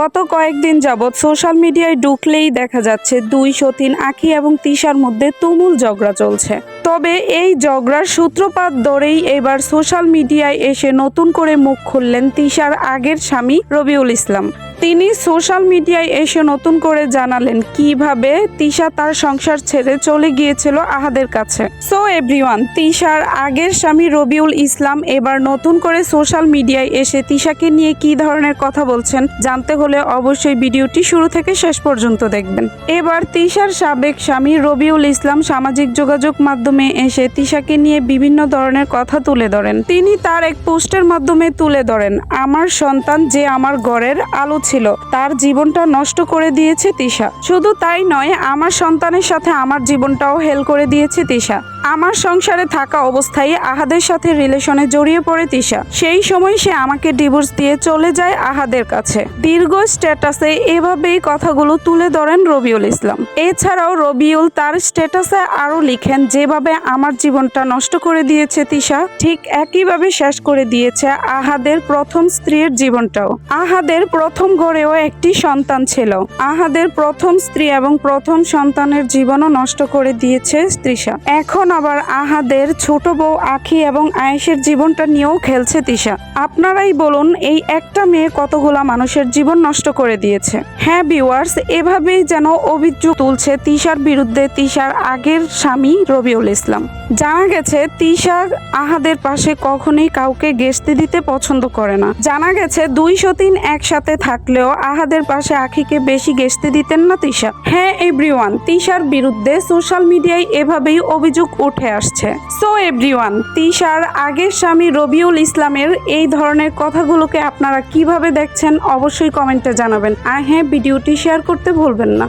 গত কয়েকদিন যাবৎ সোশ্যাল মিডিয়ায় ঢুকলেই দেখা যাচ্ছে দুই সতীন আখি এবং তিশার মধ্যে তুমুল ঝগড়া চলছে। তবে এই ঝগড়ার সূত্রপাত ধরেই এবার সোশ্যাল মিডিয়ায় এসে নতুন করে মুখ খুললেন তিশার আগের স্বামী রবিউল ইসলাম। তিনি সোশ্যাল মিডিয়ায় এসে নতুন করে জানালেন কীভাবে তিশা তার সংসার ছেড়ে চলে গিয়েছিল আহাদের কাছে। সো এভরিওয়ান তিশার আগের স্বামী রবিউল ইসলাম এবার নতুন করে সোশ্যাল মিডিয়ায় এসে তিশাকে নিয়ে কি ধরনের কথা বলছেন জানতে হলে অবশ্যই ভিডিওটি শুরু থেকে শেষ পর্যন্ত দেখবেন। এবার তিশার সাবেক স্বামী রবিউল ইসলাম সামাজিক যোগাযোগ মাধ্যমে এসে তিশাকে নিয়ে বিভিন্ন ধরনের কথা তুলে ধরেন। তিনি তার এক পোস্টের মাধ্যমে তুলে ধরেন, আমার সন্তান যে আমার ঘরের আলো ছিল। তার জীবনটা নষ্ট করে দিয়েছে তিশা। শুধু তাই নয়, আমার সন্তানের সাথে আমার জীবনটাও হেল করে দিয়েছে তিশা। আমার সংসারে থাকা অবস্থায় আহাদের সাথে রিলেশনে জড়িয়ে পড়ে তিশা। সেই সময় সে আমাকে ডিভোর্স দিয়ে চলে যায় আহাদের কাছে। দীর্ঘ স্ট্যাটাসে এভাবেই কথাগুলো তুলে ধরেন রবিউল ইসলাম। এছাড়াও রবিউল তার স্ট্যাটাসে আরও লিখেন, যেভাবে আমার জীবনটা নষ্ট করে দিয়েছে তিশা, ঠিক একইভাবে শেষ করে দিয়েছে আহাদের প্রথম স্ত্রীর জীবনটাও। আহাদের প্রথম ঘরেও একটি সন্তান ছিল। আহাদের প্রথম স্ত্রী এবং প্রথম সন্তানের জীবনও নষ্ট করে দিয়েছে তৃষা এখন আবার আহাদের ছোট বউ আখি এবং আয়েশের জীবনটা নিয়েও খেলছে তিশা। আপনারাই বলুন, এই একটা মেয়ে কতগুলা মানুষের জীবন নষ্ট করে দিয়েছে। হ্যাঁ ভিউয়ার্স এভাবেই যেন অভিযোগ তুলছে তিশার বিরুদ্ধে তিশার আগের স্বামী রবিউল ইসলাম। জানা গেছে, তিশা আহাদের পাশে কখনোই কাউকে গেস্তে দিতে পছন্দ করে না। জানা গেছে দুই তিন একসাথে থাকলেও আহাদের পাশে আখিকে বেশি গেস্তে দিতেন না তিশা। হ্যাঁ এভরিওয়ান, তিশার বিরুদ্ধে সোশ্যাল মিডিয়ায় এভাবেই অভিযোগ উঠে আসছে। সো এভরিওয়ান তিশার আগের স্বামী রবিউল ইসলামের এই ধরনের কথাগুলোকে আপনারা কীভাবে দেখছেন অবশ্যই কমেন্টে জানাবেন। আর হ্যাঁ ভিডিওটি শেয়ার করতে ভুলবেন না।